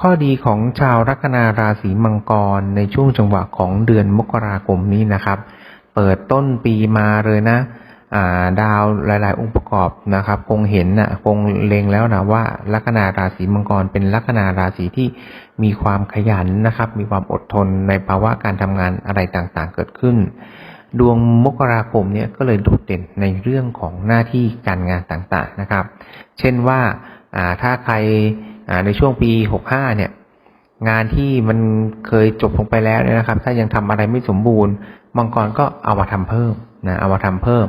ข้อดีของชาวลัคนาราศีมังกรในช่วงจังหวะของเดือนมกราคมนี้นะครับ เปิดต้นปีมาเลยนะาดาวหลาย ๆ องค์ประกอบนะครับ คงเห็นนะคงเล็งแล้วนะว่าลัคนาราศีมังกรเป็นลัคนาราศีที่มีความขยันนะครับ มีความอดทนในภาวะการทำงานอะไรต่างๆ เกิดขึ้น ดวงมกราคมเนี่ยก็เลยโดดเด่นในเรื่องของหน้าที่การงานต่างๆนะครับ เช่นว่าาถ้าใคร ในช่วงปี 65 เนี่ย งานที่มันเคยจบลงไปแล้วเนี่ยนะครับ ถ้ายังทำอะไรไม่สมบูรณ์ มังกรก็เอามาทำเพิ่มนะเอามาทำเพิ่ม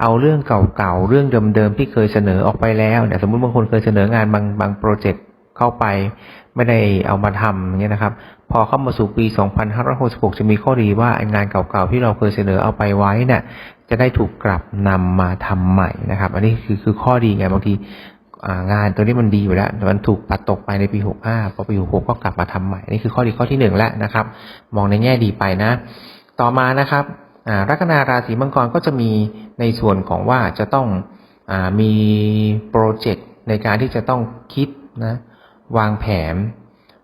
เอาเรื่องเก่าๆ เรื่องเดิมๆ ที่เคยเสนอออกไปแล้วเนี่ยสมมติบางคนเคยเสนองานบางบางโปรเจกต์เข้าไป ไม่ได้เอามาทำอย่างเงี้ยนะครับ พอเข้ามาสู่ปี 2566 จะมีข้อดีว่างานเก่าๆ ที่เราเคยเสนอเอาไปไว้เนี่ยจะได้ถูกกลับนำมาทำใหม่นะครับ อันนี้คือคือข้อดีไงบางที งานตัวนี้มันดีอยู่แล้วแต่มันถูกปัดตกไปในปี65พอปี66ก็กลับมาทำใหม่นี่คือข้อดีข้อที่หนึ่งแล้วนะครับ มองในแง่ดีไปนะ ต่อมานะครับอ่าลัคนาราศีมังกรก็จะมีในส่วนของว่าจะต้องอมีโปรเจกต์ในการที่จะต้องคิดนะวางแผน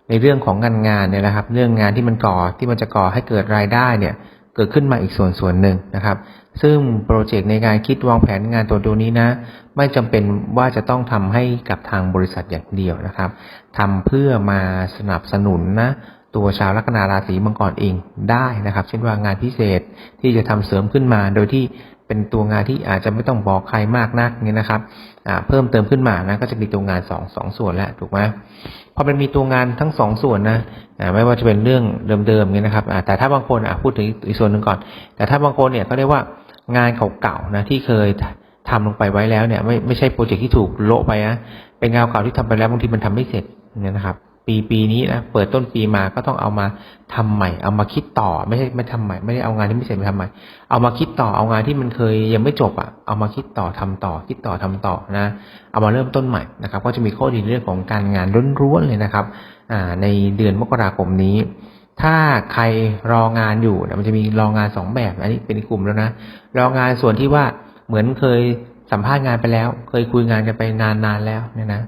ในเรื่องของงานงานเนี่ยนะครับ เรื่องงานที่มันก่อที่มันจะก่อให้เกิดรายได้เนี่ยเกิดขึ้นมาอีกส่วนส่วนหนึ่งนะครับ ซึ่งโปรเจกต์ในการคิดวางแผนงานตัวตัวนี้นะ ไม่จำเป็นว่าจะต้องทำให้กับทางบริษัทอย่างเดียวนะครับทำเพื่อมาสนับสนุนนะตัวชาวลัคนาราศีมังกรเองได้นะครับ เช่นว่างานพิเศษที่จะทำเสริมขึ้นมา โดยที่เป็นตัวงานที่อาจจะไม่ต้องบอกใครมากนักเนี่ยนะครับเพิ่มเติมขึ้นมานะก็จะมีตัวงานสองสองส่วนแล้วถูกไหมพอมันมีตัวงานทั้งสองส่วนนะไม่ว่าจะเป็นเรื่องเดิมๆเนี่ยนะครับแต่ถ้าบางคนอะพูดถึงอีกส่วนหนึ่งก่อน แต่ถ้าบางคนเนี่ยเขาเรียกว่างานเก่าๆนะที่เคย ทำลงไปไว้แล้วเนี่ย ไม่ไม่ใช่โปรเจกต์ที่ถูกโละไปนะเป็นงานเก่าที่ทำไปแล้วบางทีมันทำไม่เสร็จเนี่ยนะครับ ปีปีนี้นะเปิดต้นปีมาก็ต้องเอามาทำใหม่ เอามาคิดต่อไม่ใช่ไม่ทำใหม่ไม่ได้เอางานที่ไม่เสร็จมาทำใหม่ เอามาคิดต่อเอางานที่มันเคยยังไม่จบอะเอามาคิดต่อทำต่อ คิดต่อทำต่อนะเอามาเริ่มต้นใหม่นะครับ ก็จะมีข้อดีเรื่องของการงานร้วนๆเลยนะครับอ่าในเดือนมกราคมนี้ถ้าใครรองานอยู่นะมันจะมีรองานสองแบบ อันนี้เป็นกลุ่มแล้วนะ รองานส่วนที่ว่า เหมือนเคยสัมภาษณ์งานไปแล้ว เคยคุยงานกันไปนานๆแล้วเนี่ยนะ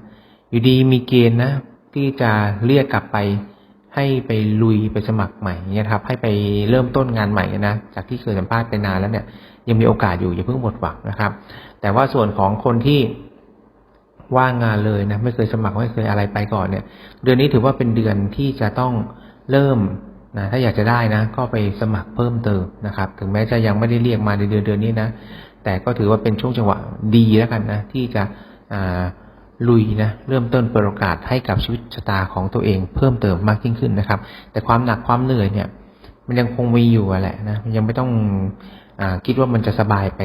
อยู่ดีมีเกณฑ์นะที่จะเรียกกลับไปให้ไปลุยไปสมัครใหม่เนี่ยครับ ให้ไปเริ่มต้นงานใหม่นะจากที่เคยสัมภาษณ์ไปนานแล้วเนี่ย ยังมีโอกาสอยู่อย่าเพิ่งหมดหวังนะครับ แต่ว่าส่วนของคนที่ว่างงานเลยนะไม่เคยสมัครไม่เคยอะไรไปก่อนเนี่ย เดือนนี้ถือว่าเป็นเดือนที่จะต้องเริ่มนะถ้าอยากจะได้นะ ก็ไปสมัครเพิ่มเติมนะครับ ถึงแม้จะยังไม่ได้เรียกมาในเดือนเดือนนี้นะ แต่ก็ถือว่าเป็นช่วงจังหวะดีแล้วกันนะที่จะลุยนะเริ่มต้นเปิดโอกาสให้กับชีวิตชะตาของตัวเองเพิ่มเติมมากยิ่งขึ้นนะครับ แต่ความหนักความเหนื่อยเนี่ย มันยังคงมีอยู่อะแหละนะมันยังไม่ต้องอคิดว่ามันจะสบายไป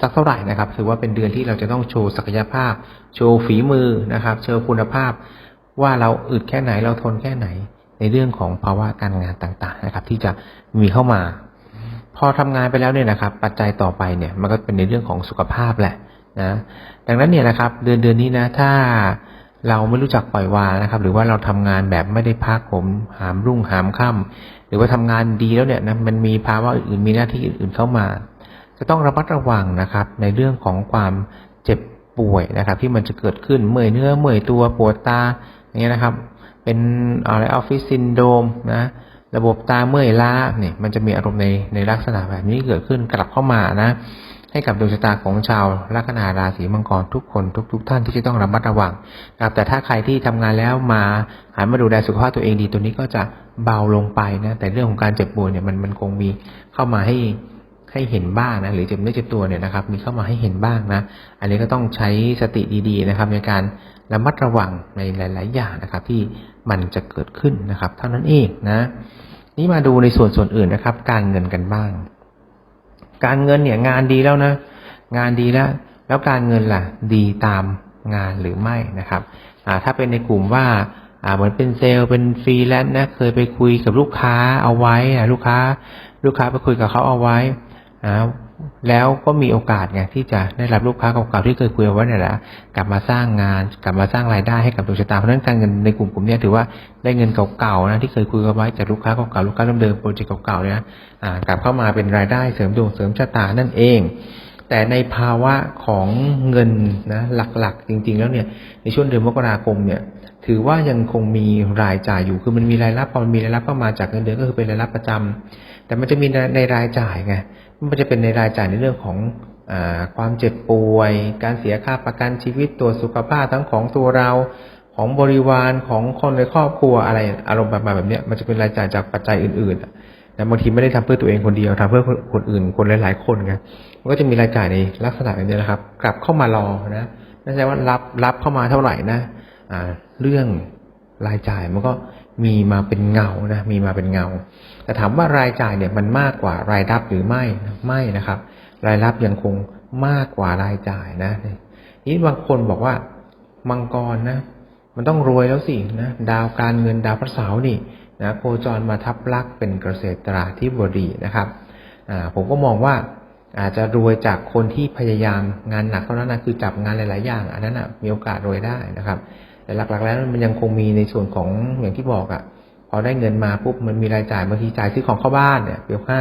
สักเท่าไหร่นะครับ ถือว่าเป็นเดือนที่เราจะต้องโชว์ศักยภาพ โชว์ฝีมือนะครับโชว์คุณภาพ ว่าเราอึดแค่ไหนเราทนแค่ไหน ในเรื่องของภาวะการงานต่างๆนะครับ ที่จะมีเข้ามา พอทำงานไปแล้วเนี่ยนะครับ ปัจจัยต่อไปเนี่ยมันก็เป็นในเรื่องของสุขภาพแหละนะดังนั้นเนี่ยนะครับเดือนเดือนนี้นะถ้าเราไม่รู้จักปล่อยวางนะครับ หรือว่าเราทำงานแบบไม่ได้พักผมหามรุ่งหามค่ำหรือว่าทำงานดีแล้วเนี่ยนะมันมีภาวะอื่นๆมีหน้าที่อื่นๆเข้ามา จะต้องระมัดระวังนะครับ ในเรื่องของความเจ็บป่วยนะครับ ที่มันจะเกิดขึ้นเมื่อยเนื้อเมื่อยตัวปวดตาอย่างเงี้ยนะครับ เป็นอะไรออฟฟิศซินโดมนะ ระบบตาเมื่อยล้าเนี่ยมันจะมีอารมณ์ในในลักษณะแบบนี้เกิดขึ้นกลับเข้ามานะให้กับดวงชะตาของชาวลัคนาราศีมังกรทุกคนทุกๆท่านที่จะต้องระมัดระวังนะครับแต่ถ้าใครที่ทำงานแล้วมาหันมาดูแลสุขภาพตัวเองดีตัวนี้ก็จะเบาลงไปนะแต่เรื่องของการเจ็บป่วยเนี่ยมันมันคงมีเข้ามาให้ ให้เห็นบ้างนะหรือเจ็บเนื้อเจ็บตัวเนี่ยนะครับ มีเข้ามาให้เห็นบ้างนะ อันนี้ก็ต้องใช้สติดีๆนะครับ ในการระมัดระวังในหลาย ๆ อย่างนะครับ ที่มันจะเกิดขึ้นนะครับ เท่านั้นเองนะ นี่มาดูในส่วนส่วนอื่นนะครับ การเงินกันบ้าง การเงินเนี่ยงานดีแล้วนะ งานดีแล้ว แล้วการเงินล่ะ ดีตามงานหรือไม่นะครับอ่าถ้าเป็นในกลุ่มว่าอ่าเหมือนเป็นเซลล์เป็นฟรีแลนซ์นะเคยไปคุยกับลูกค้าเอาไว้อะลูกค้า ลูกค้าไปคุยกับเขาเอาไว้ แล้วก็มีโอกาสไงที่จะได้รับลูกค้าเก่าๆที่เคยคุยไว้เนี่ยแหละกลับมาสร้างงาน กลับมาสร้างรายได้ให้กับดวงชะตาเพราะฉะนั้นการเงินในกลุ่มกลุ่มเนี้ยถือว่าได้เงินเก่าๆนะที่เคยคุยกันไว้จากลูกค้าเก่าๆลูกค้าเดิมๆโปรเจกต์เก่าๆเนี่ยกลับเข้ามาเป็นรายได้เสริมดวงเสริมชะตานั่นเอง แต่ในภาวะของเงินนะหลักๆ จริง ๆ แล้วเนี่ยในช่วงเดือนมกราคมเนี่ยถือว่ายังคงมีรายจ่ายอยู่คือมันมีรายรับพอมันมีรายรับเข้ามาจากเงินเดือนก็คือเป็นรายรับประจำแต่มันจะมีในรายจ่ายไง มันจะเป็นในรายจ่ายในเรื่องของอความเจ็บป่วย การเสียค่าประกันชีวิตตัวสุขภาพทั้งของตัวเราของบริวารของคนในครอบครัวอะไรอารมณ์ประมาณแบบเนี้ยมันจะเป็นรายจ่ายจากปัจจัยอื่นๆแต่บางทีไม่ได้ทำเพื่อตัวเองคนเดียวทำเพื่อคนอื่นคนหลาย ๆ คนไงมันก็จะมีรายจ่ายในลักษณะแบบนี้นะครับ กลับเข้ามารอนะไม่ใช่ว่ารับรับเข้ามาเท่าไหร่นะอ่าเรื่องรายจ่ายมันก็ มีมาเป็นเงานะมีมาเป็นเงา แต่ถามว่ารายจ่ายเนี่ยมันมากกว่ารายรับหรือไม่ไม่นะครับ รายรับยังคงมากกว่ารายจ่ายนะนี่บางคนบอกว่ามังกรนะมันต้องรวยแล้วสินะดาวการเงินดาวพระเสาร์นี่นะโคจรมาทับลักษณ์เป็นเกษตราธิบดีนะครับผมก็มองว่าอาจจะรวยจากคนที่พยายามงานหนักเท่านั้นนะคือจับงานหลาย ๆ อย่าง อันนั้นนะมีโอกาสรวยได้นะครับ แต่หลักๆ แล้วมันยังคงมีในส่วนของอย่างที่บอกอะ่ะ พอได้เงินมาปุ๊บมันมีรายจ่ายบางทีจ่ายซื้อของเข้าบ้านเนี่ยเปียวค่า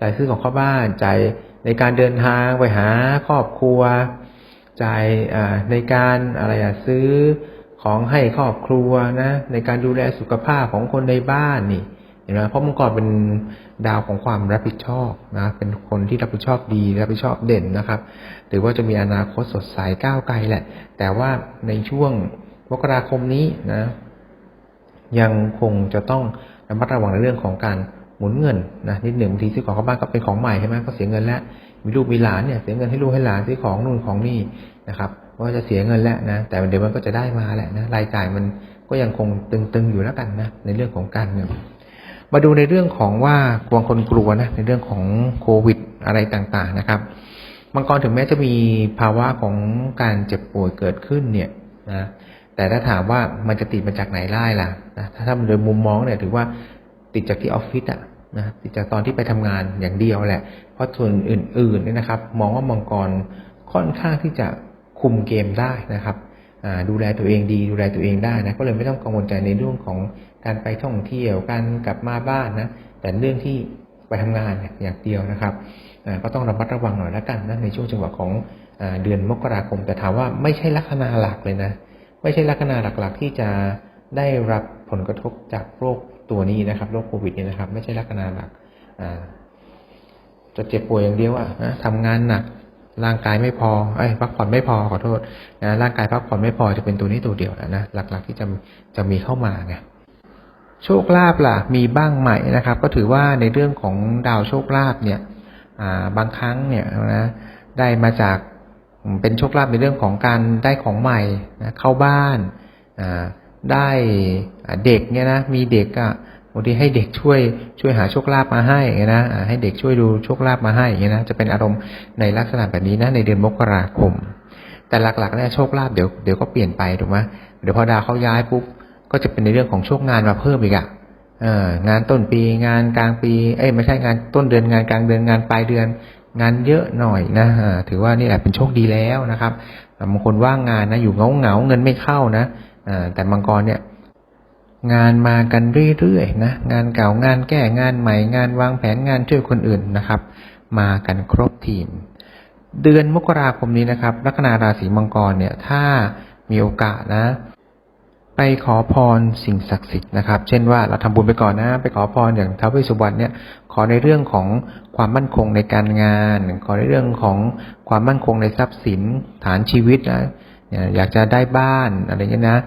จ่ายซื้อของเข้าบ้านจ่ายในการเดินทางไปหาครอบครัว จ่ายอ่าในการอะไรอะซื้อของให้ครอบครัวนะในการดูแลสุขภาพของคนในบ้านนี่เห็นไหมเพราะมังกรเป็นดาวของความรับผิดชอบนะเป็นคนที่รับผิดชอบดีรับผิดชอบเด่นนะครับ หรือว่าจะมีอนาคตสดใสก้าวไกลแหละ แต่ว่าในช่วง มกราคมนี้นะ ยังคงจะต้องระมัดระวังในเรื่องของการหมุนเงินนะนิดหนึ่งบางทีซื้อของเข้าบ้านก็เป็นของใหม่ใช่ไหมก็เสียเงินแล้วมีลูกมีหลานเนี่ยเสียเงินให้ลูกให้หลานซื้อของนู่นของนี่นะครับก็จะเสียเงินแล้วนะ แต่เดี๋ยวมันก็จะได้มาแหละนะรายจ่ายมันก็ยังคงตึงๆอยู่แล้วกันนะในเรื่องของการเงินมาดูในเรื่องของว่าบางคนกลัวนะในเรื่องของโควิดอะไรต่างๆนะครับมังกรถึงแม้จะมีภาวะของการเจ็บป่วยเกิดขึ้นเนี่ยนะ แต่ถ้าถามว่ามันจะติดมาจากไหนไล่ล่ะนะถ้าถ้าโดยมุมมองเนี่ยถือว่าติดจากที่ออฟฟิศอะนะติดจากตอนที่ไปทำงานอย่างเดียวแหละ เพราะส่วนอื่นๆเนี่ยนะครับ มองว่ามังกรค่อนข้างที่จะคุมเกมได้นะครับดูแลตัวเองดีดูแลตัวเองได้นะก็เลยไม่ต้องกังวลใจในเรื่องของการไปท่องเที่ยวการกลับมาบ้านนะแต่เรื่องที่ไปทำงานเนี่ยอย่างเดียวนะครับก็ต้องระมัดระวังหน่อยแล้วกันนะในช่วงจังหวะของอเดือนมกราคม แต่ถามว่าไม่ใช่ลัคนาหลักเลยนะ ไม่ใช่ลัคนาหลักๆ ที่จะได้รับผลกระทบจากโรคตัวนี้นะครับโรคโควิดเนี่ยนะครับ ไม่ใช่ลัคนาหลักจะเจ็บป่วยอย่างเดียวอะนะทำงานหนักร่างกายไม่พอเอ้พักผ่อนไม่พอขอโทษนะร่างกายพักผ่อนไม่พอจะเป็นตัวนี้ตัวเดียวนะนะหลักๆ ที่จะจะมีเข้ามาไงโชคลาภล่ะ มีบ้างไหมนะครับ ก็ถือว่าในเรื่องของดาวโชคลาภเนี่ยบางครั้งเนี่ยนะได้มาจาก เป็นโชคลาภในเรื่องของการได้ของใหม่นะเข้าบ้านได้เด็กเนี่ยนะมีเด็กอะบางทีให้เด็กช่วยช่วยหาโชคลาภมาให้นะให้เด็กช่วยดูโชคลาภมาให้อย่างเงี้ยนะจะเป็นอารมณ์ในลักษณะแบบนี้นะในเดือนมกราคม แต่หลักๆเนี่ยโชคลาภเดี๋ยวเดี๋ยวก็เปลี่ยนไปถูกไหมเดี๋ยวพอดาวเขาย้ายปุ๊บก็จะเป็นในเรื่องของโชคงานมาเพิ่มอีกอะเอ่องานต้นปีงานกลางปี เอ้ยไม่ใช่งานต้นเดือนงานกลางเดือนงานปลายเดือน งานเยอะหน่อยนะถือว่านี่แหละเป็นโชคดีแล้วนะครับบางคนว่างงานนะอยู่เงาเงาเงินไม่เข้านะแต่มังกรเนี่ย งานมากันเรื่อยๆนะงานเก่างานแก้งานใหม่งานวางแผนงานช่วยคนอื่นนะครับ มากันครบทีม เดือนมกราคมนี้นะครับลัคนาราศีมังกรเนี่ยถ้ามีโอกาสนะ ไปขอพรสิ่งศักดิ์สิทธิ์นะครับ เช่นว่าเราทำบุญไปก่อนนะ ไปขอพรอย่างท้าวเวสสุวรรณเนี่ย ขอในเรื่องของความมั่นคงในการงาน ขอในเรื่องของความมั่นคงในทรัพย์สินฐานชีวิตนะอยากจะได้บ้านอะไรเงี้ยนะ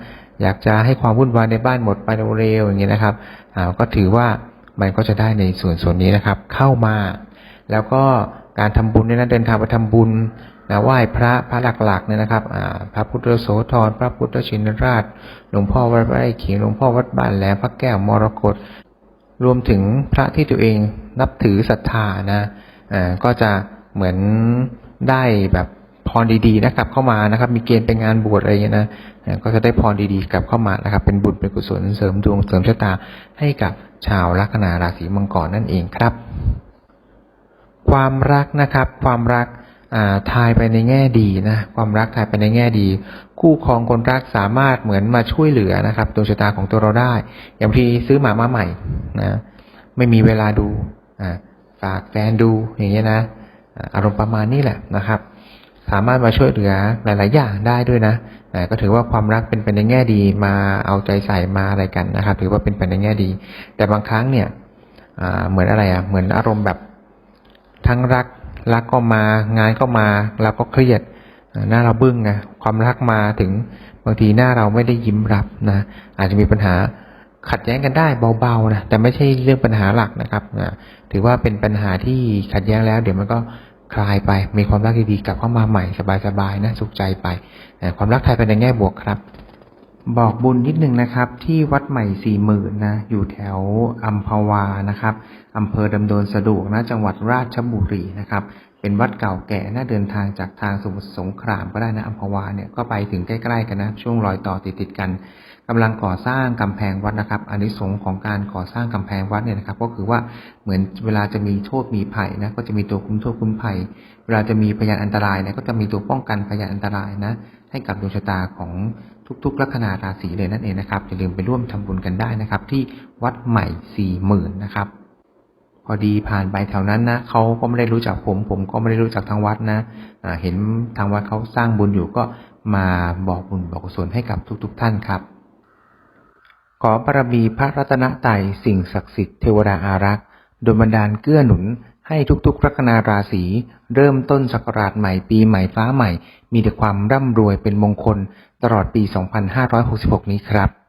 อยากจะให้ความวุ่นวายในบ้านหมดไปเร็วๆอย่างเงี้ยนะครับอ่าก็ถือว่ามันก็จะได้ในส่วนส่วนนี้นะครับ เข้ามา แล้วก็การทำบุญเนี่ยนะเดินทางไปทำบุญ นะไหว้พระพระหลักๆเนี่ยนะครับพระพุทธโสธรพระพุทธชินราช หลวงพ่อวัดไร่ขิงหลวงพ่อวัดบ้านแหลมพระแก้วมรกตรวมถึงพระที่ตัวเองนับถือศรัทธานะอ่าก็จะเหมือนได้แบบพรดีๆนะกลับเข้ามานะครับ มีเกณฑ์ไปงานบวชอะไรอย่างเงี้ยนะก็จะได้พรดีๆกลับเข้ามานะครับ เป็นบุญเป็นกุศลเสริมดวงเสริมชะตาให้กับชาวลัคนาราศีมังกรนั่นเองครับ ความรักนะครับ ความรัก ทายไปในแง่ดีนะความรักทายไปในแง่ดี คู่ครองคนรักสามารถเหมือนมาช่วยเหลือนะครับดวงชะตาของตัวเราได้ อย่างที่ซื้อหมามาใหม่นะไม่มีเวลาดูฝากแฟนดูอย่างเงี้ยนะอารมณ์ประมาณนี้แหละนะครับ สามารถมาช่วยเหลือหลาย ๆ อย่างได้ด้วยนะก็ถือว่าความรักเป็นไปในแง่ดีมาเอาใจใส่มาอะไรกันนะครับ ถือว่าเป็นไปในแง่ดี แต่บางครั้งเนี่ยเหมือนอะไรอะเหมือนอารมณ์แบบทั้งรัก รักก็มางานก็มาเราก็เครียดหน้าเราบึ้งไงความรักมาถึงบางทีหน้าเราไม่ได้ยิ้มรับนะอาจจะมีปัญหาขัดแย้งกันได้เบาๆนะแต่ไม่ใช่เรื่องปัญหาหลักนะครับอ่าถือว่าเป็นปัญหาที่ขัดแย้งแล้ว เดี๋ยวมันก็คลายไปมีความรักดีๆกลับเข้ามาใหม่สบายๆนะสุขใจไปความรักไทยเป็นในแง่บวกครับ บอกบุญนิดนึงนะครับ ที่วัดใหม่สี่หมื่นนะ อยู่แถวอัมพวานะครับอำเภอดำเนินสะดวกนะจังหวัดราชบุรีนะครับ เป็นวัดเก่าแก่น่าเดินทางจากทางสมุทรสงครามก็ได้นะอัมพวาเนี่ยก็ไปถึงใกล้ๆกันนะช่วงรอยต่อติดๆกันกำลังก่อสร้างกำแพงวัดนะครับอานิสงส์ของการก่อสร้างกำแพงวัดเนี่ยนะครับ ก็คือว่าเหมือนเวลาจะมีโทษมีภัยนะก็จะมีตัวคุ้มโทษคุ้มภัย เวลาจะมีพยานอันตรายนะก็จะมีตัวป้องกันพยานอันตรายนะให้กับดวงชะตาของทุกๆลัคนาราศีเลยนั่นเองนะครับอย่าลืมไปร่วมทำบุญกันได้นะครับ ที่วัดใหม่สี่หมื่นนะครับ พอดีผ่านไปแถวนั้นนะเขาก็ไม่ได้รู้จักผม ผมก็ไม่ได้รู้จักทางวัดนะอ่าเห็นทางวัดเขาสร้างบุญอยู่ก็มาบอกบุญบอกกุศลให้กับทุกๆท่านครับ ขอบารมีพระรัตนตรัยสิ่งศักดิ์สิทธิ์เทวดาอารักษ์โดยบันดาลเกื้อหนุนให้ทุกๆ ลัคนาราศีเริ่มต้นศักราชใหม่ปีใหม่ฟ้าใหม่ มีแต่ความร่ำรวยเป็นมงคลตลอดปี 2566 นี้ครับ